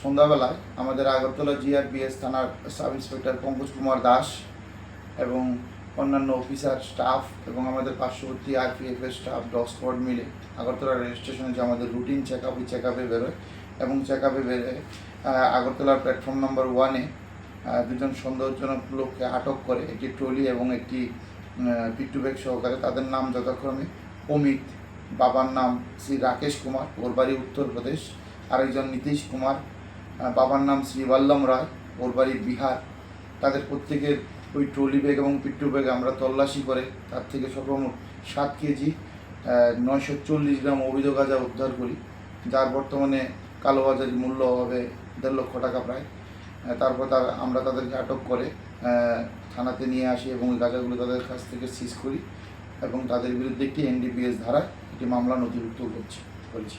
সন্ধ্যাবেলায় আমাদের আগরতলা জিআরপিএস থানার সাব ইন্সপেক্টর পঙ্কজ কুমার দাস এবং অন্যান্য অফিসার স্টাফ এবং আমাদের পার্শ্ববর্তী আরপিএফ এর স্টাফ ডগ স্কোয়াড মিলে আগরতলা রেল স্টেশনে যে আমাদের রুটিন চেক আপ চেক আপে বেরোয় এবং চেক আপে বেরোয় আগরতলার প্ল্যাটফর্ম নাম্বার ওয়ানে দুজন সন্দেহজনক লোককে আটক করে একটি ট্রলি এবং একটি পিট্টু ব্যাগ সহকারে তাদের নাম যথাক্রমে অমিত, বাবার নাম শ্রী রাকেশ কুমার, ওর বাড়ি উত্তরপ্রদেশ। আরেকজন নীতিশ কুমার বাবার নাম শ্রী বল্লম রায়, ওর বাড়ি বিহার। তাদের প্রত্যেকের ওই ট্রলি ব্যাগ এবং পিট্টু ব্যাগ আমরা তল্লাশি করে, তার থেকে সর্বমোট সাত কেজি নয়শো চল্লিশ গ্রাম অবৈধ গাঁজা উদ্ধার করি। যার বর্তমানে কালোবাজারি মূল্য হবে দেড় লক্ষ টাকা প্রায়। তারপর তার আমরা তাদেরকে আটক করে থানাতে নিয়ে আসি এবং গাঁজাগুলো তাদের কাছ থেকে সিজ করি এবং তাদের বিরুদ্ধে একটি এনডিপিএস ধারায় একটি মামলা নথিভুক্ত করছি, করেছি।